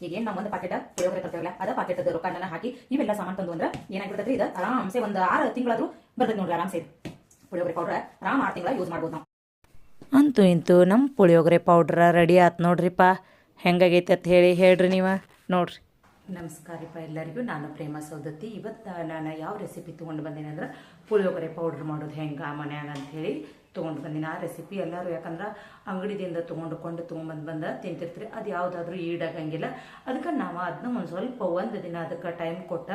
ಈಗ ಏನ್ ನಾವು ಒಂದು ಪಾಕೆಟ್ ಪುಳಿಯೋಗರೆ ತರ್ತೇವಲ್ಲ ಅದ ಪಾಕೆಟ್ ರೊಕ್ಕನ ಹಾಕಿ ಇವೆಲ್ಲ ಸಾಮಾನು ತಂದು ಅಂದ್ರೆ ಏನಾಗಿರ್ತೈತ್ರಿ ಇದು? ಆರಾಮ್ಸೆ ಒಂದು ಆರು ತಿಂಗಳಾದ್ರೂ ಬರ್ತೈತಿ ನೋಡ್ರಿ ಆರಾಮ್ಸೆ. ಪುಳಿಯೋಗರೆ ಪೌಡ್ರ್ ಆರಾಮ್ ಆರು ತಿಂಗಳ ಯೂಸ್ ಮಾಡ್ಬೋದು ನಾವು. ಅಂತೂ ಇಂತೂ ನಮ್ಮ ಪುಳಿಯೋಗರೆ ಪೌಡ್ರ ರೆಡಿ ಆತು ನೋಡ್ರಿಪ್ಪ. ಹೆಂಗಾಗೈತೆ ಅಂತ ಹೇಳಿ ಹೇಳ್ರಿ ನೀವು ನೋಡ್ರಿ. ನಮಸ್ಕಾರಪ್ಪ ಎಲ್ಲರಿಗೂ. ನಾನು ಪ್ರೇಮ ಸೌದತ್ತಿ. ಇವತ್ತು ನಾನು ಯಾವ ರೆಸಿಪಿ ತೊಗೊಂಡು ಬಂದೇನೆ ಅಂದ್ರೆ ಪುಳಿಯೋಗರೆ ಪೌಡ್ರ್ ಮಾಡೋದು ಹೆಂಗೆ ಮನ್ಯಾಗ ಅಂತ ಹೇಳಿ ತೊಗೊಂಡು ಬಂದಿನಿ. ಆ ರೆಸಿಪಿ ಎಲ್ಲರೂ ಯಾಕಂದ್ರೆ ಅಂಗಡಿದಿಂದ ತೊಗೊಂಡುಕೊಂಡು ತೊಗೊಂಬಂದು ಬಂದು ತಿಂತಿರ್ತೀರಿ. ಅದು ಯಾವುದಾದ್ರೂ ಈಡಾಗಂಗಿಲ್ಲ. ಅದಕ್ಕೆ ನಾವು ಅದನ್ನ ಒಂದು ಸ್ವಲ್ಪ ಒಂದು ದಿನ ಅದಕ್ಕೆ ಟೈಮ್ ಕೊಟ್ಟ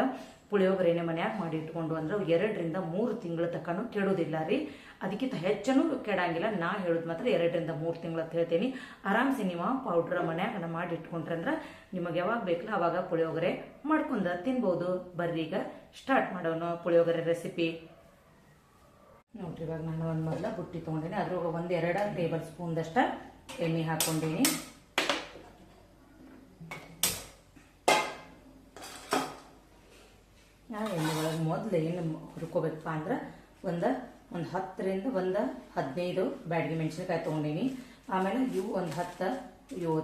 ಪುಳಿಯೋಗರೆನೆ ಮನ್ಯಾಗ ಮಾಡಿ ಇಟ್ಕೊಂಡು ಅಂದ್ರೆ ಎರಡರಿಂದ ಮೂರು ತಿಂಗಳ ತನಕ ಕೆಡೋದಿಲ್ಲ ರೀ. ಅದಕ್ಕಿಂತ ಹೆಚ್ಚನು ಕೆಡಂಗಿಲ್ಲ. ನಾ ಹೇಳೋದು ಮಾತ್ರ ಎರಡರಿಂದ ಮೂರು ತಿಂಗಳ ಅಂತ ಹೇಳ್ತೀನಿ. ಆರಾಮ್ಸೆ ನೀವು ಪೌಡ್ರ್ ಮನ್ಯಾಗ ಮಾಡಿ ಇಟ್ಕೊಂಡ್ರೆ ಅಂದ್ರೆ ನಿಮಗೆ ಯಾವಾಗ ಬೇಕಲ್ಲ ಅವಾಗ ಪುಳಿಯೋಗರೆ ಮಾಡ್ಕೊಂಡು ತಿನ್ಬೋದು. ಈಗ ಸ್ಟಾರ್ಟ್ ಮಾಡೋಣ ಪುಳಿಯೋಗರೆ ರೆಸಿಪಿ ನೋಡ್ರಿ, ಇವಾಗ ನಾನು ಒಂದು ಮೊದಲ ಬುಟ್ಟಿ ತೊಗೊಂಡೇನಿ. ಅದ್ರೊಳಗೆ ಒಂದು ಎರಡು ಟೇಬಲ್ ಸ್ಪೂನ್ದಷ್ಟು ಎಣ್ಣೆ ಹಾಕ್ಕೊಂಡೀನಿ. ನಾವು ಎಣ್ಣೆ ಒಳಗೆ ಮೊದಲು ಏನು ಹುರ್ಕೋಬೇಕಪ್ಪ ಅಂದ್ರೆ ಒಂದು ಒಂದು ಹತ್ತರಿಂದ ಒಂದು ಹದಿನೈದು ಬ್ಯಾಡಗಿ ಮೆಣಸಿನಕಾಯಿ ತೊಗೊಂಡೀನಿ. ಆಮೇಲೆ ಇವು ಒಂದು ಹತ್ತು, ಇವು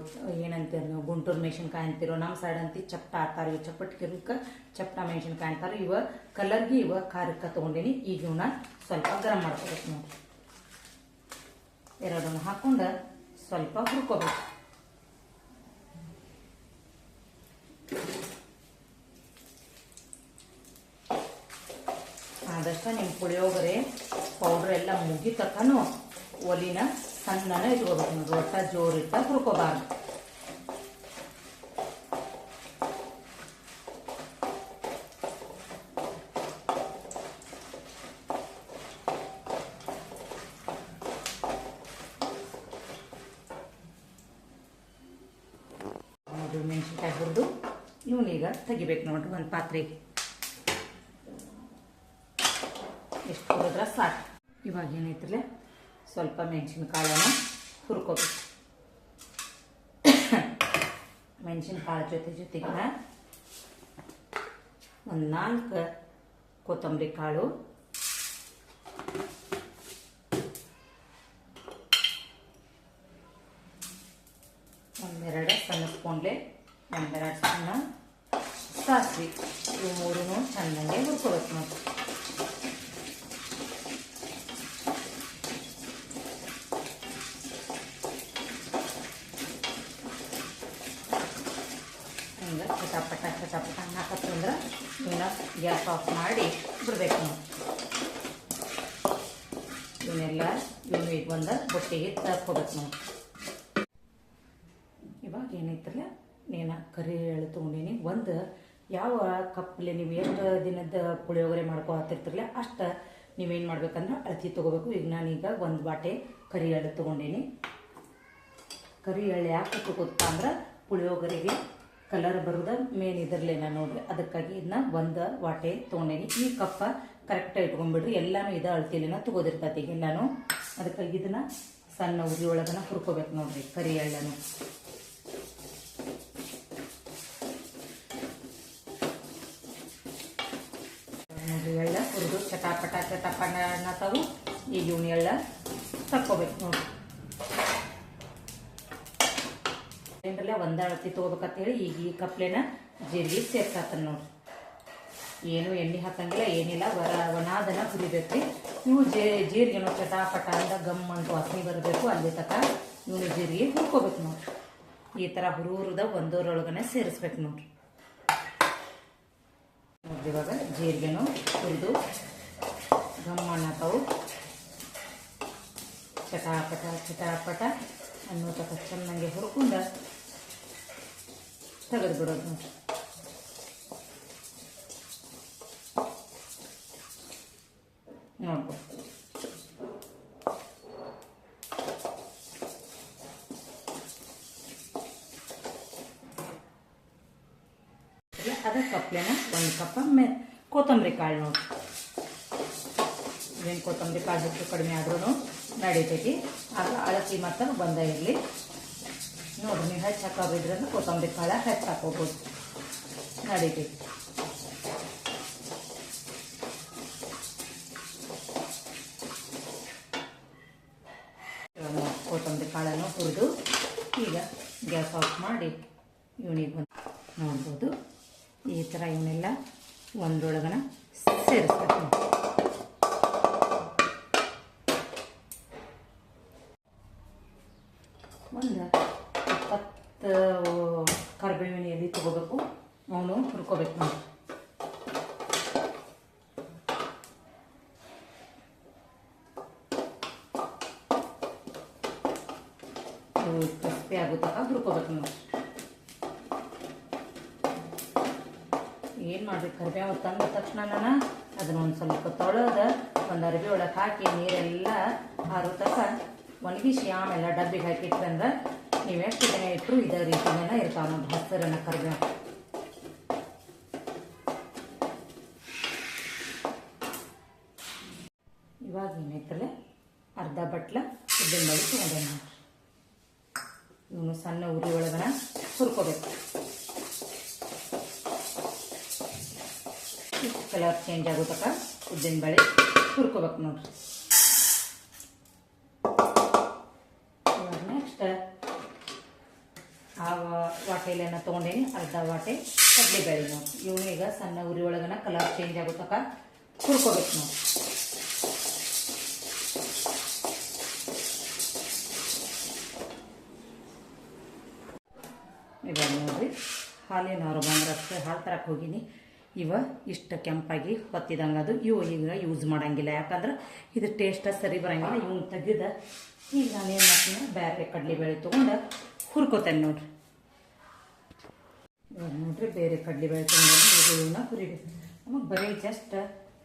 ಏನಂತೀರ ನೀವು ಗುಂಟೂರು ಮೆಣಸಿನ್ಕಾಯಿ ಅಂತೀರೋ ನಮ್ಮ ಸೈಡ್ ಅಂತಿ ಚಪ್ಟ ಆಡ್ತಾರೆ, ಇವು ಚಪ್ಪಟ್ಕಿರ್ಕ ಚಪ್ಟ ಮೆಣಸಿನ್ಕಾಯಿ ಅಂತಾರೆ ಇವ ಕಲರ್ಗೆ ಇವ ಖಾರಕ್ಕೆ ತೊಗೊಂಡೀನಿ. ಈಗ ಇವನ್ನ ಸ್ವಲ್ಪ ಗರಂ ಮಾಡ್ಕೋಬೇಕು ನೋಡಿ ಎರಡನ್ನು ಹಾಕೊಂಡು ಸ್ವಲ್ಪ ಹುರ್ಕೋಬೇಕು. ಆದಷ್ಟು ನಿಮ್ಮ ಪುಳಿಯೋಗರೆ ಪೌಡ್ರ್ ಎಲ್ಲ ಮುಗಿ ಒಲಿನ ಸಣ್ಣನ ಇಟ್ಕೋಬೇಕು ನೋಡಿ ಒಟ್ಟ ಜೋರಿಟ್ಟ ಹುರ್ಕೋಬಾರ್ದು. ನೋಡ್ರಿ ಮೆಣಸಿನ್ಕಾಯಿ ಹುರಿದು ಇವನೀಗ ತೆಗಿಬೇಕು ನೋಡ್ರಿ ಒಂದು ಪಾತ್ರೆಗೆ ಎಷ್ಟು ಹುರಿದ್ರೆ ಸಾಕು. ಇವಾಗ ಏನೈತ್ರಲ್ಲ ಸ್ವಲ್ಪ ಮೆಣಸಿನಕಾಳನ್ನು ಹುರ್ಕೋಬೇಕು. ಮೆಣಸಿನಕಾಳು ಜೊತೆ ಜೊತೆಗೆ ಒಂದು ನಾಲ್ಕು ಕೊತ್ತಂಬರಿ ಕಾಳು ಒಂದೆರಡು ಸಣ್ಣ ಸ್ಪೂನ್ಲೆ ಒಂದೆರಡು ಸಣ್ಣ ಸಾಸಿವೆ ಇವು ಮೂರೂ ಚೆನ್ನಾಗಿ ಹುರ್ಕೋಬೇಕು ನೋಡಿ ಹಿಂಗೆ ಚಟಾಪಟ ಚಟಾಪಟ ಹಾಕತ್ತಂದ್ರೆ ಇವನ್ನ ಗ್ಯಾಸ್ ಆಫ್ ಮಾಡಿ ಬಿಡ್ಬೇಕು ನಾವು ಇವನ್ನೆಲ್ಲ ಇವನು ಈಗ ಒಂದು ತರ್ಕೋಬೇಕು ನಾವು ಇವಾಗ ಏನೈತ್ರಲ್ಲ ನೀನು ಕರಿ ಎಳ್ಳು ತೊಗೊಂಡೀನಿ. ಒಂದು ಯಾವ ಕಪ್ಪಲ್ಲಿ ನೀವು ಎಷ್ಟು ದಿನದ ಪುಳಿಯೋಗರೆ ಮಾಡ್ಕೊತಿರ್ತಿರಲ್ಲ ಅಷ್ಟು ನೀವೇನು ಮಾಡ್ಬೇಕಂದ್ರೆ ಅಳತಿ ತೊಗೋಬೇಕು. ಈಗ ನಾನೀಗ ಒಂದು ಬಾಟೆ ಕರಿ ಎಳ್ಳು ತೊಗೊಂಡೀನಿ. ಕರಿ ಎಳ್ಳು ಯಾಕೆ ತೊಗೋತ ಅಂದ್ರೆ, ಪುಳಿಯೋಗರೆಗೆ ಕಲರ್ ಬರೋದ ಮೇನ್ ನಾನು ನೋಡ್ರಿ. ಅದಕ್ಕಾಗಿ ಇದನ್ನ ಒಂದು ವಾಟೆ ತೊಗೊಂಡೇನಿ. ಈ ಕಪ್ಪ ಕರೆಕ್ಟಾಗಿ ಇಟ್ಕೊಂಡ್ಬಿಡ್ರಿ. ಎಲ್ಲಾನು ಇದ ಅಳತಿಲಿನ ತೊಗೋದಿರ್ತೈತಿ ಈಗ ನಾನು. ಅದಕ್ಕಾಗಿ ಇದನ್ನ ಸಣ್ಣ ಉರಿ ಒಳಗನ ಹುರ್ಕೋಬೇಕು ನೋಡ್ರಿ, ಕರಿ ಎಳ್ಳನ್ನು. ನೋಡ್ರಿ, ಎಳ್ಳ ಹುರಿದು ಚಟಾಪಟ ಅನ್ನತಾವು ಈ ಜೂನಿ ಎಳ್ಳ ತಕ್ಕೋಬೇಕು ನೋಡ್ರಿ. ಏನ್ರಲ್ಲ ಒಂದ ಅಳತಿ ತೊಗೋಬೇಕಂತ ಹೇಳಿ ಈಗ ಈ ಕಪ್ಲೆನ ಜೀರಿಗೆ ಸೇರ್ಸಾತನ ನೋಡ್ರಿ. ಏನು ಎಣ್ಣೆ ಹಾಕಂಗಿಲ್ಲ, ಏನಿಲ್ಲ, ವರ ಒಣಾದನ ಹುರಿಬೇಕ್ರಿ ಇವು ಜೀರಿಗೆನೋ ಚಟಾಪಟ ಅಂತ ಗಮ್ ಅಂತ ವಾಸನೆ ಬರಬೇಕು, ಅಲ್ಲಿ ತಕ ಇವನು ಜೀರಿಗೆ ಹುರ್ಕೋಬೇಕು ನೋಡ್ರಿ. ಈ ಥರ ಹುರುದ ಒಂದೂರೊಳಗನೆ ಸೇರಿಸ್ಬೇಕು ನೋಡ್ರಿ. ನೋಡ್ರಿ ಇವಾಗ ಜೀರಿಗೆನು ಹುರಿದು ಗಮ್ ಅನ್ನತಾವು ಚಟಾಪಟ ಚಟಾಪಟ ಅನ್ನೋ ತಕ ಚೆನ್ನಾಗಿ ಹುರ್ಕೊಂಡ ತೆಗೆದು ಬಿಡೋದು ನೋಡ್ರಿ ನೋಡ್ಬೋದು ಅದ ಕಪ್ಲೆನ ಒಂದು ಕಪ್ಪ ಮೆ ಕೊತ್ತಂಬರಿ ಕಾಳು ನೋಡಿ ಏನು ಕೊತ್ತಂಬರಿ ಕಾಳು ಹೆಚ್ಚು ಕಡಿಮೆ ಆದ್ರೂ ನಡೀತೈತಿ ಆಗ ಮಾತ್ರ ಬಂದ ಇರಲಿ ನೋಡಿ ನೀವು ಹೆಚ್ಚು ಕೊತ್ತಂಬರಿ ಕಾಳು ಹೆಚ್ಚು ಹಾಕೋಬೋದು. ನಡೀತಿ ಕೊತ್ತಂಬರಿ ಕಾಳನ್ನು ಹುರಿದು ಈಗ ಗ್ಯಾಸ್ ಆಫ್ ಮಾಡಿ ಇವನಿಗೆ ಬಂದು ನೋಡ್ಬೋದು. ಈ ಥರ ಇವನ್ನೆಲ್ಲ ಒಂದೊಳಗನ ಸೇರಿಸ್ಬೇಕು. ಅವನು ಹುರ್ಕೋಬೇಕು ನಾವು ಕ್ರಿಸ್ಪಿ ಆಗೋ ಹುರ್ಕೋಬೇಕು ನೋಡಿ. ಏನು ಮಾಡ್ಬೇಕು? ಕರಿಬೇವು ತಂದ ತಕ್ಷಣ ನಾನು ಅದನ್ನ ಒಂದು ಸ್ವಲ್ಪ ತೊಳೆದ ಒಂದು ಅರ್ಬಿ ಒಳಗೆ ಹಾಕಿ ನೀರೆಲ್ಲ ಆರೋ ಒಣಗಿಸಿ ಆಮೇಲೆ ಡಬ್ಬಿಗೆ ಹಾಕಿಟ್ರೆ ಅಂದ್ರೆ ನೀವು ಎಷ್ಟು ದಿನ ಇಟ್ಟರು ಇದೇ ರೀತಿನೇ ಇರ್ತಾವೆ ನೋಡಿ ಹಸಿರನ್ನ ಕರಿಬೇವು. ಇವಾಗ ಏನೈತಲ್ಲ ಅರ್ಧ ಬಟ್ಲ, ಉದ್ದಿನ ಬೇಳೆ ತೊಗೊಂಡೆ ನೋಡ್ರಿ ಇವನು ಸಣ್ಣ ಉರಿ ಒಳಗನ ಹುರ್ಕೋಬೇಕು. ಕಲರ್ ಚೇಂಜ್ ಆಗೋ ಉದ್ದಿನ ಬೇಳೆ ಹುರ್ಕೋಬೇಕು ನೋಡ್ರಿ. ಇವಾಗ ನೆಕ್ಸ್ಟ್ ಆ ವಾಟೆಲೆನ ತೊಗೊಂಡೇನಿ, ಅರ್ಧ ವಾಟೆ ಕಡಲೆಬೇಳೆ ನೋಡಿ ಇವನು ಈಗ ಸಣ್ಣ ಉರಿ ಒಳಗನ ಕಲರ್ ಚೇಂಜ್ ಆಗೋ ಹುರ್ಕೋಬೇಕು ನೋಡಿ ಇವಾಗ ನೋಡಿರಿ. ಹಾಲಿನ ಬಂದ್ರೆ ಅಷ್ಟೇ, ಹಾಲು ತರಕ್ಕೆ ಹೋಗಿನಿ. ಇವ ಇಷ್ಟು ಕೆಂಪಾಗಿ ಹೊತ್ತಿದಂಗೆ ಅದು. ಇವು ಈಗ ಯೂಸ್ ಮಾಡೋಂಗಿಲ್ಲ. ಯಾಕಂದ್ರೆ ಇದು ಟೇಸ್ಟ ಸರಿ ಬರಂಗಿಲ್ಲ. ಇವ್ನ ತೆಗೆದ ಈಗ ನಾನೇನು ಮಾಡ್ತೀನಿ? ಬೇರೆ ಕಡಲೆಬೇಳೆ ತೊಗೊಂಡು ಹುರ್ಕೋತೇನೆ ನೋಡ್ರಿ. ಇವಾಗ ನೋಡ್ರಿ, ಬೇರೆ ಕಡಲೆಬೇಳೆ ತೊಗೊಂಡು ಇವನ್ನ ಹುರಿಬೇಕು ನಮಗೆ ಬರೀ ಜಸ್ಟ್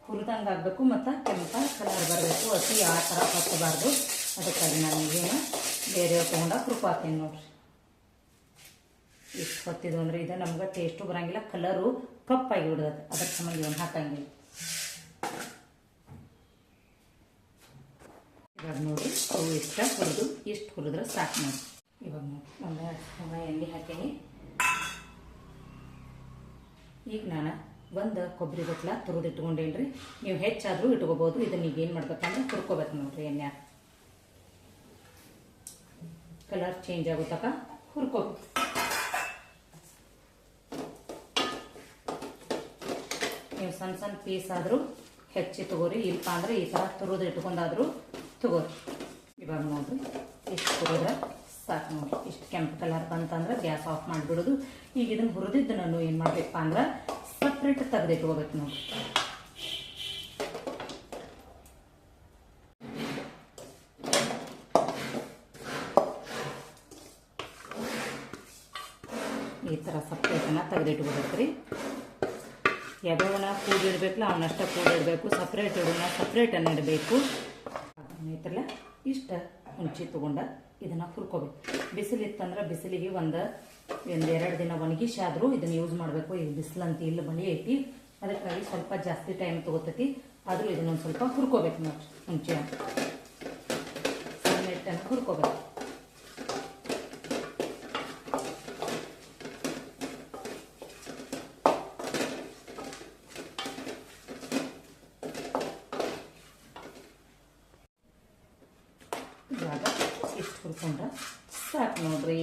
ಹುರಿದಂಗೆ ಆಗಬೇಕು ಮತ್ತು ಕೆಂಪ ಕಲರ್ ಬರಬೇಕು. ಅತಿ ಆ ಥರ ಹೊತ್ತಬಾರ್ದು ಅದಕ್ಕಾಗಿ ನಾನು ಈಗೇನು ಬೇರೆ ತೊಗೊಂಡಾಗ ಹುರ್ಕೋತೀನಿ ನೋಡ್ರಿ. ಇಷ್ಟು ಹೊತ್ತಿದ್ವು ಅಂದ್ರೆ ಇದು ನಮ್ಗೆ ಟೇಸ್ಟು ಬರಂಗಿಲ್ಲ ಕಲರು ಕಪ್ಪಾಗಿ ಬಿಡ್ತದೆ. ಅದಕ್ಕೆ ಸಂಬಂಧ ಒಂದು ಹಾಕಂಗಿಲ್ಲ. ಇವಾಗ ನೋಡಿ, ಅವು ಇಷ್ಟ ಹುರಿದು ಇಷ್ಟು ಹುರಿದ್ರೆ ಸಾಕು ನೋಡಿ ಇವಾಗ ನೋಡಿ ಒಂದು ಎಣ್ಣೆ ಹಾಕೀನಿ. ಈಗ ನಾನು ಒಂದು ಕೊಬ್ಬರಿ ಬಟ್ಲ ತುರಿದು ಇಟ್ಕೊಂಡೇನಿ ರೀ ನೀವು ಹೆಚ್ಚಾದರೂ ಇಟ್ಕೋಬೋದು. ಇದನ್ನ ಈಗ ಏನು ಮಾಡ್ಬೇಕಂದ್ರೆ ಹುರ್ಕೋಬೇಕು ನೋಡ್ರಿ ಎಣ್ಣೆ. ಕಲರ್ ಚೇಂಜ್ ಆಗೋ ತಕ್ಕ ಹುರ್ಕೋಬೇಕು. ಸಣ್ಣ ಸಣ್ಣ ಪೀಸ್ ಆದರೂ ಹೆಚ್ಚಿ ತಗೋರಿ. ಇಲ್ಲಪ್ಪ ಅಂದ್ರೆ ಈ ಥರ ತುರಿದು ಇಟ್ಕೊಂಡಾದರೂ ತಗೋರಿ. ಇವಾಗ ನೋಡ್ರಿ, ಇಷ್ಟು ತುರಿದ್ರೆ ಸಾಕು ನೋಡ್ರಿ. ಇಷ್ಟು ಕೆಂಪು ಕಲರ್ ಬಂತಂದ್ರೆ ಗ್ಯಾಸ್ ಆಫ್ ಮಾಡಿಬಿಡೋದು. ಈಗ ಇದನ್ನು ಹುರಿದಿದ್ದು ನಾನು ಏನು ಮಾಡಬೇಕಪ್ಪ ಅಂದ್ರೆ ಸಪ್ರೇಟ್ ತೆಗೆದಿಟ್ಕೋಬೇಕು ನೋಡಿ ಈ ಥರ ಸಪ್ರೇಟನ್ನು ತೆಗೆದಿಟ್ಕೋಬೇಕು ರೀ ಯಾವ್ಯಾವನ ಕೂಡಿಡ್ಬೇಕಲ್ಲ ಅವನಷ್ಟ ಕೂಡಿಡಬೇಕು ಸಪ್ರೇಟ್ ಇಡೋಣ ಸಪ್ರೇಟನ್ನು ಇಡಬೇಕು. ಐತಲ್ಲ ಇಷ್ಟ ಹುಂಚಿ ತೊಗೊಂಡ ಇದನ್ನು ಹುರ್ಕೋಬೇಕು. ಬಿಸಿಲಿತ್ತಂದ್ರೆ ಬಿಸಿಲಿಗೆ ಒಂದು ಒಂದು ಎರಡು ದಿನ ಒಣಗಿಸಿ ಆದರೂ ಇದನ್ನು ಯೂಸ್ ಮಾಡಬೇಕು. ಈಗ ಬಿಸಿಲಂತ ಇಲ್ಲ ಮಳೆ ಐತಿ, ಅದಕ್ಕಾಗಿ ಸ್ವಲ್ಪ ಜಾಸ್ತಿ ಟೈಮ್ ತೊಗೋತೈತಿ, ಆದರೂ ಇದನ್ನೊಂದು ಸ್ವಲ್ಪ ಹುರ್ಕೋಬೇಕು ನೋಡಿ ಹುಂಚಿ ಸಣ್ಣ ಹುರ್ಕೋಬೇಕು ಇವಾಗ ಇಷ್ಟು ಹುರ್ಕೊಂಡ್ರೆ ಸಾಕು ನೋಡ್ರಿ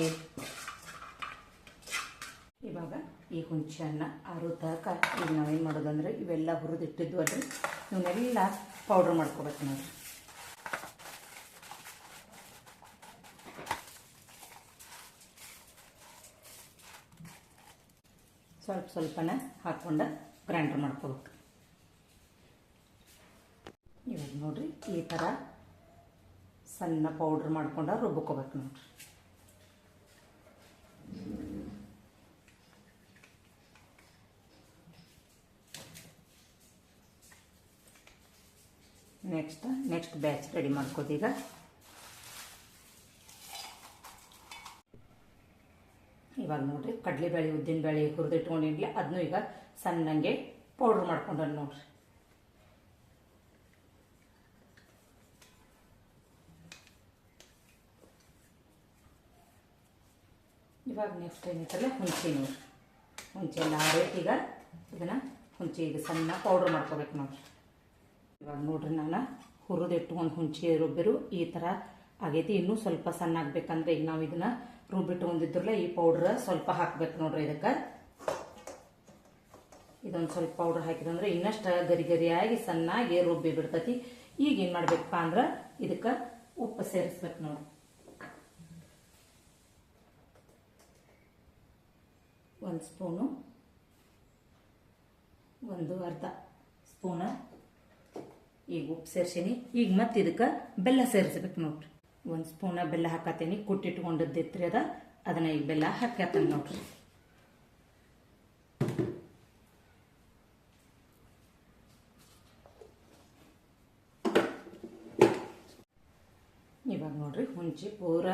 ಇವಾಗ ಹಣ್ಣ ಆರು ತನಕ ಈಗ ನಾವೇನು ಮಾಡೋದಂದ್ರೆ ಇವೆಲ್ಲ ಹುರಿದಿಟ್ಟಿದ್ವು ಅಲ್ರಿ ಇವನ್ನೆಲ್ಲ ಪೌಡ್ರ್ ಮಾಡ್ಕೊಬೇಕು ನೋಡ್ರಿ ಸ್ವಲ್ಪ ಸ್ವಲ್ಪನ ಹಾಕ್ಕೊಂಡು ಗ್ರೈಂಡರ್ ಮಾಡ್ಕೋಬೇಕು. ಇವಾಗ ನೋಡ್ರಿ ಈ ಥರ ಸಣ್ಣ ಪೌಡ್ರ್ ಮಾಡ್ಕೊಂಡು ರುಬ್ಕೋಬೇಕು ನೋಡ್ರಿ. ನೆಕ್ಸ್ಟ್ ನೆಕ್ಸ್ಟ್ ಬ್ಯಾಚ್ ರೆಡಿ ಮಾಡ್ಕೋದೀಗ ಇವಾಗ ನೋಡ್ರಿ, ಕಡಲೆಬೇಳೆ, ಉದ್ದಿನಬೇಳೆ ಹುರಿದಿಟ್ಕೊಂಡಿರ್ಲಿ ಅದನ್ನು ಈಗ ಸಣ್ಣಂಗೆ ಪೌಡ್ರ್ ಮಾಡ್ಕೊಂಡ್ರೆ ನೋಡ್ರಿ. ಇವಾಗ ನೆಕ್ಸ್ಟ್ ಏನೈತಲ್ಲ ಹುಂಚೆ ನೋಡ್ರಿ. ಹುಣ್ಸೆ ಎಲ್ಲ ಈಗ ಇದನ್ನು ಹುಣ್ಸೆ ಈಗ ಸಣ್ಣ ಪೌಡ್ರ್ ಮಾಡ್ಕೋಬೇಕು ನೋಡ್ರಿ. ಇವಾಗ ನೋಡ್ರಿ ನಾನು ಹುರಿದು ಇಟ್ಕೊಂಡು ಹುಂಚಿ ರುಬ್ಬಿರು, ಈ ಥರ ಆಗೈತಿ. ಇನ್ನೂ ಸ್ವಲ್ಪ ಸಣ್ಣ ಆಗ್ಬೇಕಂದ್ರೆ ಈಗ ನಾವು ಇದನ್ನು ರುಬ್ಬಿಟ್ಕೊಂಡಿದ್ರಲ್ಲ ಈ ಪೌಡ್ರ್ ಸ್ವಲ್ಪ ಹಾಕ್ಬೇಕು ನೋಡ್ರಿ ಇದಕ್ಕೆ. ಇದೊಂದು ಸ್ವಲ್ಪ ಪೌಡರ್ ಹಾಕಿದಂದ್ರೆ ಇನ್ನಷ್ಟು ಗರಿ ಗರಿಯಾಗಿ ಸಣ್ಣಾಗಿ ರುಬ್ಬಿ ಬಿಡ್ತತಿ. ಈಗ ಏನು ಮಾಡ್ಬೇಕಪ್ಪ ಅಂದ್ರೆ ಇದಕ್ಕೆ ಉಪ್ಪು ಸೇರಿಸ್ಬೇಕು ನೋಡಿ ಒಂದು ಸ್ಪೂನು, ಒಂದು ಅರ್ಧ ಸ್ಪೂನ ಈಗ ಉಪ್ಪು ಸೇರ್ಸೀನಿ. ಈಗ ಮತ್ತೆ ಇದಕ್ಕೆ ಬೆಲ್ಲ ಸೇರಿಸ್ಬೇಕು ನೋಡ್ರಿ. ಒಂದು ಸ್ಪೂನ ಬೆಲ್ಲ ಹಾಕತ್ತೀನಿ. ಕುಟ್ಟಿಟ್ಕೊಂಡಿದ್ದಿತ್ರಿ ಅದ. ಅದನ್ನ ಈಗ ಬೆಲ್ಲ ಹಾಕ್ಯಾತೇನೆ ನೋಡ್ರಿ. ಇವಾಗ ನೋಡ್ರಿ ಹುಂಚಿ ಪೂರ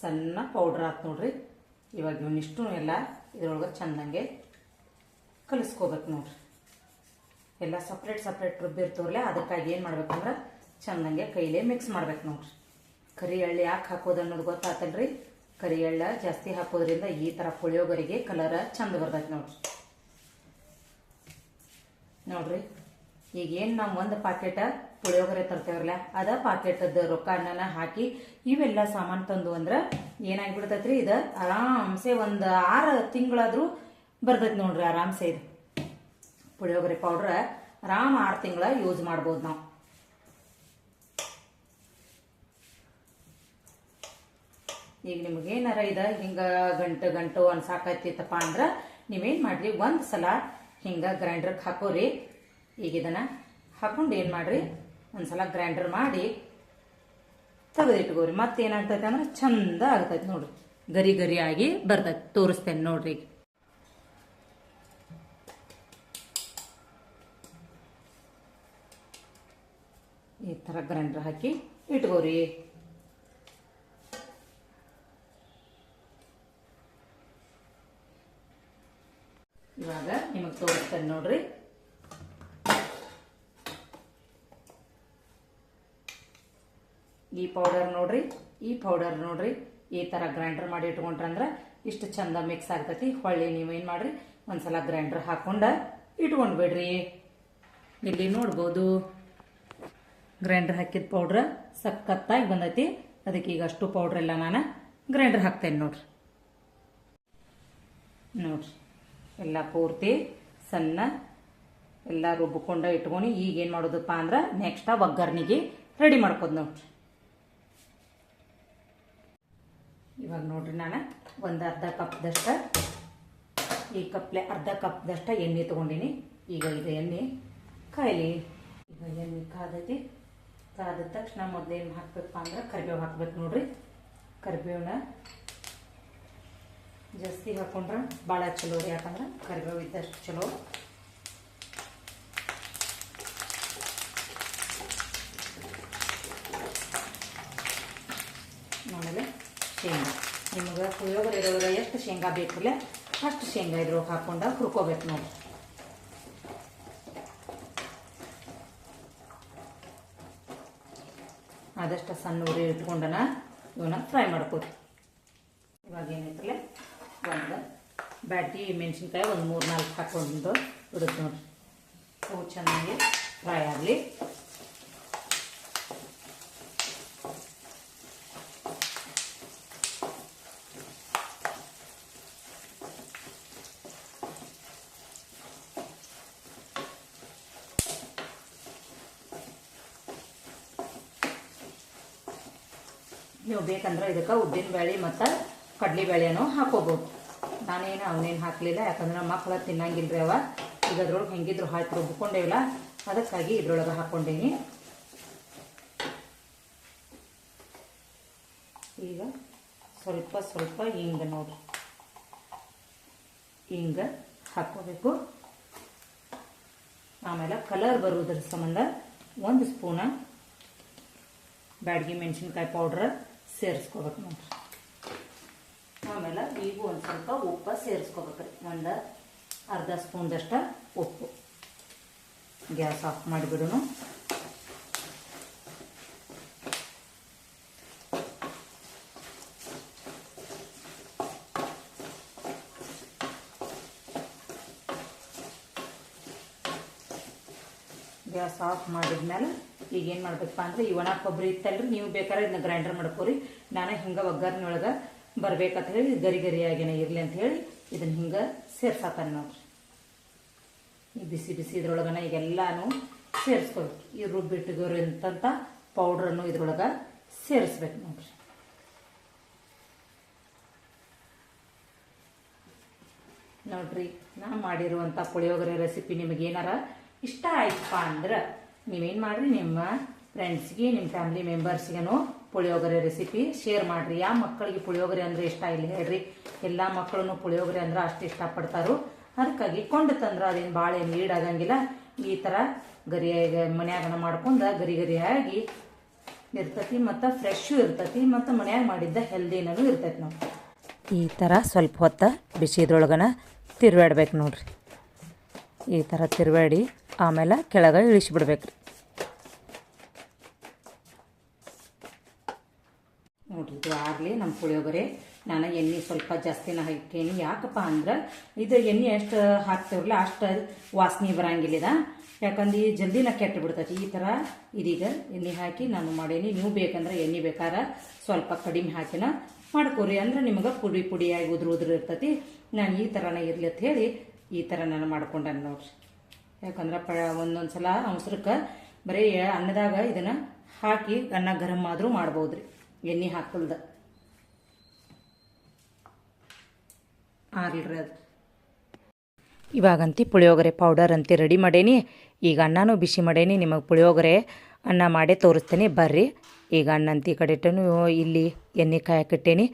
ಸಣ್ಣ ಪೌಡ್ರ್ ಆತು ನೋಡ್ರಿ. ಇವಾಗ ಇವನ್ನಿಷ್ಟು ಎಲ್ಲ ಇದ್ರೊಳಗೆ ಚಂದಂಗೆ ಕಲಿಸ್ಕೋಬೇಕು ನೋಡ್ರಿ. ಎಲ್ಲ ಸಪ್ರೇಟ್ ಸಪ್ರೇಟ್ ರುಬ್ಬಿರ್ತವ್ರಲ್ಲ ಅದಕ್ಕಾಗಿ ಏನು ಮಾಡ್ಬೇಕಂದ್ರೆ ಚಂದಂಗೆ ಕೈಲೇ ಮಿಕ್ಸ್ ಮಾಡ್ಬೇಕು ನೋಡ್ರಿ. ಕರಿ ಎಳ್ಳು ಯಾಕೆ ಹಾಕೋದು ಅನ್ನೋದು ಗೊತ್ತಾತಲ್ರಿ? ಕರಿ ಎಳ್ಳ ಜಾಸ್ತಿ ಹಾಕೋದ್ರಿಂದ ಈ ಥರ ಪುಳಿಯೋಗರಿಗೆ ಕಲರ್ ಚಂದ ಬರ್ತೈತೆ ನೋಡ್ರಿ. ನೋಡ್ರಿ ಈಗ ಏನು ನಾವು ಒಂದು ಪಾಕೆಟ ಪುಳಿಯೋಗರೆ ತರ್ತೇವ್ರಲ್ಲ ಅದ ಪಾಕೆಟದ ರೊಕ್ಕನ ಹಾಕಿ ಇವೆಲ್ಲ ಸಾಮಾನು ತಂದು ಅಂದ್ರೆ ಏನಾಗ್ಬಿಡ್ತೈತ್ರಿ? ಇದು ಆರಾಮ್ಸೆ ಒಂದು ಆರು ತಿಂಗಳಾದ್ರೂ ಬರ್ತೈತಿ ನೋಡ್ರಿ, ಆರಾಮ್ಸೆ ಇದು. ಪುಳಿಯೋಗರೆ ಪೌಡ್ರ್ ಆರಾಮ ಆರು ತಿಂಗಳ ಯೂಸ್ ಮಾಡ್ಬೋದು ನಾವು. ಈಗ ನಿಮ್ಗೆ ಏನಾರ ಇದ, ಹಿಂಗ ಗಂಟು ಗಂಟು ಅನ್ಸಾಕತ್ತಿತ್ತಪ್ಪ ಅಂದ್ರ ನೀವೇನ್ ಮಾಡ್ರಿ, ಒಂದ್ ಸಲ ಹಿಂಗ ಗ್ರೈಂಡರ್ ಹಾಕೋರಿ. ಈಗ ಇದನ್ನ ಹಾಕೊಂಡು ಏನ್ ಮಾಡ್ರಿ ಒಂದ್ಸಲ ಗ್ರೈಂಡರ್ ಮಾಡಿ ತೆಗೆದಿಟ್ಕೋರಿ. ಮತ್ತೆ ಏನಾಗ್ತೈತೆ ಅಂದ್ರೆ ಚಂದ ಆಗ್ತೈತೆ ನೋಡ್ರಿ. ಗರಿ ಗರಿ ಆಗಿ ಬರ್ತೈತೆ. ತೋರಿಸ್ತೇನೆ ನೋಡ್ರಿ ಈ ಥರ ಗ್ರೈಂಡರ್ ಹಾಕಿ ಇಟ್ಕೋರಿ. ಇವಾಗ ನಿಮಗೆ ತೋರಿಸ್ತೇನೆ ನೋಡ್ರಿ. ಈ ಪೌಡರ್ ನೋಡ್ರಿ, ಈ ಪೌಡರ್ ನೋಡ್ರಿ. ಈ ಥರ ಗ್ರೈಂಡರ್ ಮಾಡಿ ಇಟ್ಕೊಂಡ್ರಂದ್ರೆ ಇಷ್ಟು ಚಂದ ಮಿಕ್ಸ್ ಆಗ್ತೈತಿ. ಹೊಳ್ಳಿ ನೀವು ಏನು ಮಾಡ್ರಿ, ಒಂದ್ಸಲ ಗ್ರೈಂಡರ್ ಹಾಕೊಂಡ ಇಟ್ಕೊಂಡ್ಬಿಡ್ರಿ. ಇಲ್ಲಿ ನೋಡ್ಬೋದು. ಗ್ರೈಂಡರ್ ಹಾಕಿದ ಪೌಡ್ರ್ ಸಖತ್ತಾಗಿ ಬಂದೈತಿ. ಅದಕ್ಕೆ ಈಗ ಅಷ್ಟು ಪೌಡ್ರ್ ಎಲ್ಲ ನಾನು. ಗ್ರೈಂಡರ್ ಹಾಕ್ತೇನೆ ನೋಡ್ರಿ. ನೋಡ್ರಿ. ಎಲ್ಲ ಪೂರ್ತಿ ಸಣ್ಣ ಎಲ್ಲ ರುಬ್ಬಿಕೊಂಡ ಇಟ್ಕೊಂಡು ಈಗ ಏನು ಮಾಡೋದಪ್ಪ ಅಂದ್ರೆ ನೆಕ್ಸ್ಟ್ ಒಗ್ಗರ್ನಿಗೆ ರೆಡಿ ಮಾಡ್ಕೋದು ನೋಡ್ರಿ. ಇವಾಗ ನೋಡ್ರಿ ನಾನು ಒಂದು ಅರ್ಧ ಕಪ್ದಷ್ಟ ಈ ಕಪ್ಲೆ ಅರ್ಧ ಕಪ್ದಷ್ಟ ಎಣ್ಣೆ ತೊಗೊಂಡಿನಿ. ಈಗ ಇದು ಎಣ್ಣೆ ಕಾಯಿಲಿ. ಈಗ ಎಣ್ಣೆ ಕಾದೈತಿ. ಕಾದ ತಕ್ಷಣ ಮೊದಲು ಏನು ಹಾಕ್ಬೇಕಪ್ಪ ಅಂದ್ರೆ ಕರಿಬೇವು ಹಾಕ್ಬೇಕು ನೋಡ್ರಿ. ಕರಿಬೇವನ್ನ ಜಾಸ್ತಿ ಹಾಕೊಂಡ್ರೆ ಭಾಳ ಚಲೋ ರೀ ಯಾಕಂದ್ರೆ ಕರಿಬೇವು ಇದ್ದಷ್ಟು ಚಲೋ. ಆಮೇಲೆ ಶೇಂಗಾ. ನಿಮಗೆ ಪುಳಿಯೋಗರೆ ಇರೋದ್ರ ಎಷ್ಟು ಶೇಂಗಾ ಬೇಕಲ್ಲ ಅಷ್ಟು ಶೇಂಗಾ ಇದ್ರೊಳಗೆ ಹಾಕೊಂಡಾಗ ಹುರ್ಕೋಬೇಕು ನೋಡಿ ಆದಷ್ಟು ಸಣ್ಣ ಉರಿ ಇಟ್ಕೊಂಡನ ಇವನ್ನ ಫ್ರೈ ಮಾಡ್ಕೋರಿ. ಇವಾಗ ಏನೈತಲ್ಲ ಒಂದು ಬ್ಯಾಟಿ ಮೆಣಸಿನ್ಕಾಯಿ ಒಂದು ಮೂರು ನಾಲ್ಕು ಹಾಕೊಂಡು ಬಿಡುತ್ತೆ ನೋಡಿರಿ. ಅವು ಚೆನ್ನಾಗಿ ಫ್ರೈ ಆಗಲಿ ನೀವು ಬೇಕಂದ್ರೆ ಇದಕ್ಕೆ ಉದ್ದಿನ ಬೇಳೆ ಮತ್ತು ಕಡ್ಲಿ ಬೇಳೆನೂ ಹಾಕೋಬೋದು. ನಾನೇನು ಅವನೇನು ಹಾಕಲಿಲ್ಲ, ಯಾಕಂದ್ರೆ ಮಕ್ಕಳು ರೀ ಅವ. ಈಗ ಅದ್ರೊಳಗೆ ಹೆಂಗಿದ್ರು ಹಾಕಿ ರುಬ್ಕೊಂಡೇವಲ್ಲ ಅದಕ್ಕಾಗಿ ಇದ್ರೊಳಗೆ ಹಾಕ್ಕೊಂಡೇನಿ ಈಗ ಸ್ವಲ್ಪ ಸ್ವಲ್ಪ ಹಿಂಗ ನೋಡಿ. ಹಿಂಗ ಹಾಕ್ಕೋಬೇಕು ಆಮೇಲೆ ಕಲರ್ ಬರುವುದ್ರ ಸಂಬಂಧ ಒಂದು ಸ್ಪೂನ ಬ್ಯಾಡ್ಗಿ ಮೆಣಸಿನ್ಕಾಯಿ ಪೌಡ್ರ್ ಸೇರಿಸ್ಕೋಬೇಕು ನೋಡ್ರಿ. ಆಮೇಲೆ ಈಗ ಒಂದು ಸ್ವಲ್ಪ ಉಪ್ಪು ಸೇರಿಸ್ಕೋಬೇಕ್ರಿ. ಒಂದು ಅರ್ಧ ಸ್ಪೂನ್ದಷ್ಟು ಉಪ್ಪು. ಗ್ಯಾಸ್ ಆಫ್ ಮಾಡಿಬಿಡೋಣ. ಗ್ಯಾಸ್ ಆಫ್ ಮಾಡಿದ್ಮೇಲೆ ಈಗ ಏನು ಮಾಡ್ಬೇಕಪ್ಪ ಅಂದ್ರೆ ಈ ಒಣ ಕೊಬ್ಬರಿ ಇತ್ತಲ್ರಿ, ನೀವು ಬೇಕಾದ್ರೆ ಇದನ್ನ ಗ್ರೈಂಡರ್ ಮಾಡ್ಕೋರಿ. ನಾನು ಹಿಂಗೆ ಒಗ್ಗರ್ನೊಳಗ ಬರ್ಬೇಕಂತ ಹೇಳಿ, ಗರಿ ಗರಿಯಾಗೇನೆ ಇರಲಿ ಅಂತ ಹೇಳಿ ಇದನ್ನ ಹಿಂಗೆ ಸೇರ್ಸಾಕನ್ ನೋಡ್ರಿ. ಈ ಬಿಸಿ ಬಿಸಿ ಇದ್ರೊಳಗನ ಈಗೆಲ್ಲಾನು ಸೇರಿಸ್ಕೋಬೇಕು. ಈ ರುಬ್ಬಿಟ್ಟುಗೋರಿಂತಂತ ಪೌಡ್ರನ್ನು ಇದ್ರೊಳಗೆ ಸೇರಿಸ್ಬೇಕು ನೋಡ್ರಿ. ನೋಡ್ರಿ, ನಾ ಮಾಡಿರುವಂಥ ಪುಳಿಯೋಗರೆ ರೆಸಿಪಿ ನಿಮಗೆ ಏನಾರ ಇಷ್ಟ ಆಯ್ತಪ್ಪ ಅಂದ್ರೆ ನೀವೇನು ಮಾಡ್ರಿ, ನಿಮ್ಮ ಫ್ರೆಂಡ್ಸ್ಗೆ ನಿಮ್ಮ ಫ್ಯಾಮಿಲಿ ಮೆಂಬರ್ಸ್ಗೂ ಪುಳಿಯೋಗರೆ ರೆಸಿಪಿ ಶೇರ್ ಮಾಡ್ರಿ. ಯಾವ ಮಕ್ಕಳಿಗೆ ಪುಳಿಯೋಗರೆ ಅಂದ್ರೆ ಇಷ್ಟ ಇಲ್ಲ ಹೇಳ್ರಿ. ಎಲ್ಲ ಮಕ್ಕಳು ಪುಳಿಯೋಗರೆ ಅಂದ್ರೆ ಅಷ್ಟು ಇಷ್ಟಪಡ್ತಾರೋ. ಅದಕ್ಕಾಗಿ ಕೊಂಡು ತಂದ್ರೆ ಅದೇನು ಭಾಳ ಏನು ಈಡಾಗಂಗಿಲ್ಲ ಈ ಥರ ಗರಿಯಾಗ ಮನ್ಯಾಗನ ಮಾಡ್ಕೊಂಡು ಗರಿ ಗರಿಯಾಗಿ ಇರ್ತತಿ ಮತ್ತು ಫ್ರೆಶ್ಶು ಇರ್ತತಿ ಮತ್ತು ಮನ್ಯಾಗ ಮಾಡಿದ್ದ ಹೆಲ್ದಿನೂ ಇರ್ತೈತಿ ನಾವು ಈ ಥರ ಸ್ವಲ್ಪ ಹೊತ್ತು ಬಿಸಿದ್ರೊಳಗನ ತಿರುವಾಡ್ಬೇಕು ನೋಡ್ರಿ. ಈ ಥರ ತಿರುವಾಡಿ ಆಮೇಲೆ ಕೆಳಗೆ ಇಳಿಸಿಬಿಡ್ಬೇಕು ರೀ. ನೋಡಿರಿ, ಇದು ಆಗಲಿ ನಮ್ಮ ಪುಳಿಯೋಗರೆ. ನಾನು ಎಣ್ಣೆ ಸ್ವಲ್ಪ ಜಾಸ್ತಿನ ಹಾಕೀನಿ ಯಾಕಪ್ಪ ಅಂದ್ರೆ ಇದು ಎಣ್ಣೆ ಎಷ್ಟು ಹಾಕ್ತೇವ್ರಲ್ಲ ಅಷ್ಟು ವಾಸನೆ ಬರಂಗಿಲ್ಲ ಇದ ಯಾಕಂದ್ರೆ ಈ ಜಲ್ದಿನ ಕೆಟ್ಟು ಬಿಡ್ತೈತಿ. ಈ ಥರ ಇದೀಗ ಎಣ್ಣೆ ಹಾಕಿ ನಾನು ಮಾಡೀನಿ. ನೀವು ಬೇಕಂದ್ರೆ ಎಣ್ಣೆ ಬೇಕಾದ್ರೆ ಸ್ವಲ್ಪ ಕಡಿಮೆ ಹಾಕಿನ ಮಾಡ್ಕೋರಿ. ಅಂದ್ರೆ ನಿಮಗೆ ಪುಡಿ ಪುಡಿಯಾಗಿ ಉದುರು ಉದುರು ಇರ್ತೈತಿ. ನಾನು ಈ ಥರನೇ ಇರ್ಲಿ ಅಂತ ಹೇಳಿ ಈ ಥರ ನಾನು ಮಾಡ್ಕೊಂಡೆ ನೋಡ್ರಿ. ಯಾಕಂದ್ರೆ ಪ ಒಂದೊಂದು ಸಲ ಮೊಸರಕ್ಕೆ ಬರೀ ಅನ್ನದಾಗ ಇದನ್ನು ಹಾಕಿ ಅನ್ನ ಗರಂ ಆದರೂ ಮಾಡ್ಬೋದ್ರಿ, ಎಣ್ಣೆ ಹಾಕಲ್ದ ರೀ ಅದು. ಇವಾಗಂತಿ ಪುಳಿಯೋಗರೆ ಪೌಡರ್ ಅಂತಿ ರೆಡಿ ಮಾಡೇನಿ. ಈಗ ಅನ್ನನೂ ಬಿಸಿ ಮಾಡೇನಿ. ನಿಮಗೆ ಪುಳಿಯೋಗರೆ ಅನ್ನ ಮಾಡೇ ತೋರಿಸ್ತೇನೆ. ಬರ್ರಿ. ಈಗ ಈ ಕಡೆ ಇಟ್ಟನು ಇಲ್ಲಿ ಎಣ್ಣೆ ಕಾಯಕ್ಕಿಟ್ಟೇನಿ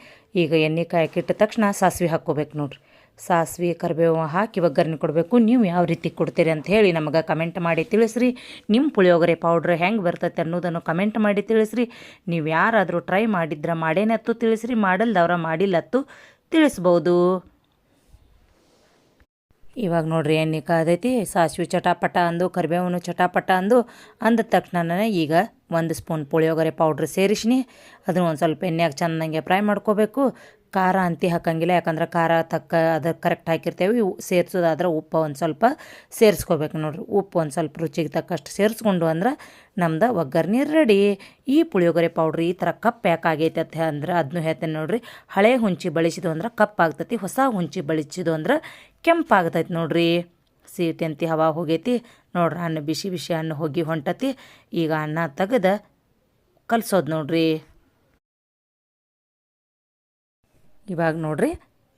ಈಗ ಎಣ್ಣೆ ಕಾಯಕ್ಕಿಟ್ಟ ತಕ್ಷಣ ಸಾಸಿವೆ ಹಾಕ್ಕೋಬೇಕು ನೋಡ್ರಿ. ಸಾಸಿವೆ ಕರಿಬೇವು ಹಾಕಿ ಒಗ್ಗರಣೆ ಕೊಡಬೇಕು. ನೀವು ಯಾವ ರೀತಿ ಕೊಡ್ತೀರಿ ಅಂತ ಹೇಳಿ ನಮಗೆ ಕಮೆಂಟ್ ಮಾಡಿ ತಿಳಿಸ್ರಿ. ನಿಮ್ಮ ಪುಳಿಯೋಗರೆ ಪೌಡ್ರ್ ಹೆಂಗೆ ಬರ್ತೈತೆ ಅನ್ನೋದನ್ನು ಕಮೆಂಟ್ ಮಾಡಿ ತಿಳಿಸ್ರಿ. ನೀವು ಯಾರಾದರೂ ಟ್ರೈ ಮಾಡಿದ್ರೆ ಮಾಡೇನತ್ತು ತಿಳಿಸ್ರಿ. ಮಾಡಲ್ದವ್ರ ಮಾಡಿಲ್ಲತ್ತು ತಿಳಿಸ್ಬೋದು. ಇವಾಗ ನೋಡ್ರಿ ಎಣ್ಣೆ ಕಾದೈತಿ. ಸಾಸಿವೆ ಚಟಾಪಟ ಅಂದು, ಕರಿಬೇವನು ಚಟಾಪಟ ಅಂದು ಅಂದ ತಕ್ಷಣ ಈಗ ಒಂದು ಸ್ಪೂನ್ ಪುಳಿಯೋಗರೆ ಪೌಡ್ರ್ ಸೇರಿಸಿನಿ. ಅದನ್ನು ಒಂದು ಸ್ವಲ್ಪ ಎಣ್ಣೆಗೆ ಚೆನ್ನಾಗೆ ಫ್ರೈ ಮಾಡ್ಕೋಬೇಕು. ಖಾರ ಅಂತಿ ಹಾಕಂಗಿಲ್ಲ, ಯಾಕಂದ್ರೆ ಖಾರ ತಕ್ಕ ಅದು ಕರೆಕ್ಟ್ ಹಾಕಿರ್ತೇವೆ. ಇವು ಸೇರಿಸೋದಾದ್ರೆ ಉಪ್ಪು ಒಂದು ಸ್ವಲ್ಪ ಸೇರಿಸ್ಕೋಬೇಕು ನೋಡ್ರಿ. ಉಪ್ಪು ಒಂದು ಸ್ವಲ್ಪ ರುಚಿಗೆ ತಕ್ಕಷ್ಟು ಸೇರಿಸ್ಕೊಂಡು ಅಂದ್ರೆ ನಮ್ದು ಒಗ್ಗರಣೆ ರೆಡಿ ಈ ಪುಳಿಯೋಗರೆ ಪೌಡ್ರ್ ಈ ಥರ ಕಪ್ ಯಾಕೆ ಆಗೈತೆ ಅಂತ ಅಂದ್ರೆ ಅದನ್ನು ಹೇಳ್ತೇನೆ ನೋಡ್ರಿ. ಹಳೆ ಹುಂಚಿ ಬಳಸಿದ್ದು ಅಂದ್ರೆ ಕಪ್ ಆಗ್ತೈತಿ, ಹೊಸ ಹುಂಚಿ ಬಳಸಿದ್ದು ಅಂದ್ರೆ ಕೆಂಪಾಗ್ತೈತಿ ನೋಡ್ರಿ. ಸೀಟಿ ಅಂತಿ ಹವಾ ಹೋಗೈತಿ. ನೋಡ್ರಿ ಅನ್ನ ಬಿಸಿ ಬಿಸಿ ಅನ್ನ ಹೋಗಿ ಹೊಂಟತಿ. ಈಗ ಅನ್ನ ತೆಗೆದು ಕಲಿಸೋದು ನೋಡ್ರಿ. ಇವಾಗ ನೋಡ್ರಿ,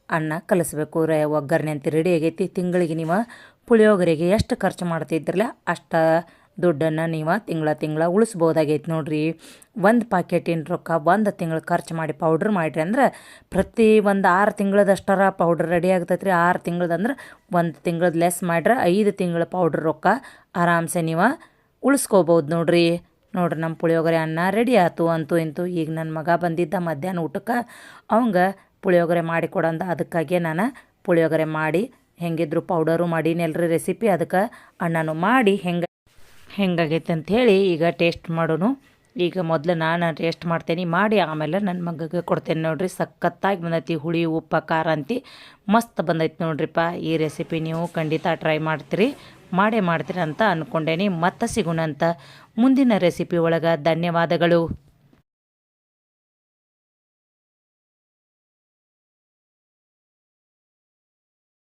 ಅನ್ನ ಕಲಿಸ್ಬೇಕು ರೇ. ಒಗ್ಗರಣೆ ಅಂತ ರೆಡಿ ಆಗೈತಿ. ತಿಂಗಳಿಗೆ ನೀವು ಪುಳಿಯೋಗರೆಗೆ ಎಷ್ಟು ಖರ್ಚು ಮಾಡ್ತಿದ್ರಲ್ಲ, ಅಷ್ಟ ದುಡ್ಡನ್ನು ನೀವು ತಿಂಗಳ ತಿಂಗಳ ಉಳಿಸ್ಬೋದಾಗೈತಿ ನೋಡ್ರಿ. ಒಂದು ಪಾಕೆಟಿನ ರೊಕ್ಕ ಒಂದು ತಿಂಗಳು ಖರ್ಚು ಮಾಡಿ ಪೌಡ್ರ್ ಮಾಡಿರಿ ಅಂದ್ರೆ ಪ್ರತಿ ಒಂದು ಆರು ತಿಂಗಳದಷ್ಟರ ಪೌಡ್ರ್ ರೆಡಿ ಆಗ್ತೈತೆ ಆರು ತಿಂಗಳದಂದ್ರೆ ಒಂದು ತಿಂಗಳದ ಲೆಸ್ ಮಾಡ್ರೆ ಐದು ತಿಂಗಳ ಪೌಡ್ರ್ ರೊಕ್ಕ ಆರಾಮ್ಸೆ ನೀವು ಉಳಿಸ್ಕೋಬೋದು ನೋಡ್ರಿ. ನೋಡ್ರಿ ನಮ್ಮ ಪುಳಿಯೋಗರೆ ಅನ್ನ ರೆಡಿ ಆಯ್ತು ಅಂತೂ, ಇಂತೂ. ಈಗ ನನ್ನ ಮಗ ಬಂದಿದ್ದ ಮಧ್ಯಾಹ್ನ ಊಟಕ್ಕೆ, ಅವಂಗ ಪುಳಿಯೋಗರೆ ಮಾಡಿ ಕೊಡಂದ. ಅದಕ್ಕಾಗೆ ನಾನು ಪುಳಿಯೋಗರೆ ಮಾಡಿ, ಹೆಂಗಿದ್ರು ಪೌಡರು ಮಾಡೀನಲ್ರಿ ರೆಸಿಪಿ ಅದಕ್ಕೆ ಅಣ್ಣನು ಮಾಡಿ ಹೆಂಗೆ, ಹೆಂಗಾಗೈತೆ ಅಂಥೇಳಿ ಈಗ ಟೇಸ್ಟ್ ಮಾಡೋನು. ಈಗ ಮೊದಲು ನಾನು ಟೇಸ್ಟ್ ಮಾಡ್ತೇನೆ, ಮಾಡಿ ಆಮೇಲೆ ನನ್ನ ಮಗಗೆ ಕೊಡ್ತೇನೆ ನೋಡ್ರಿ. ಸಖತ್ತಾಗಿ ಬಂದೈತಿ ಹುಳಿ, ಉಪ್ಪು, ಖಾರ ಅಂತಿ. ಮಸ್ತ್ ಬಂದೈತಿ ನೋಡ್ರಿಪ್ಪ ಈ ರೆಸಿಪಿ ನೀವು ಖಂಡಿತ ಟ್ರೈ ಮಾಡ್ತೀರಿ. ಮಾಡೇ ಮಾಡ್ತೀರಿ ಅಂತ ಅಂದ್ಕೊಂಡೇನಿ ಮತ್ತೆ ಸಿಗೋಣ ಅಂತ ಮುಂದಿನ ರೆಸಿಪಿ ಒಳಗೆ. ಧನ್ಯವಾದಗಳು.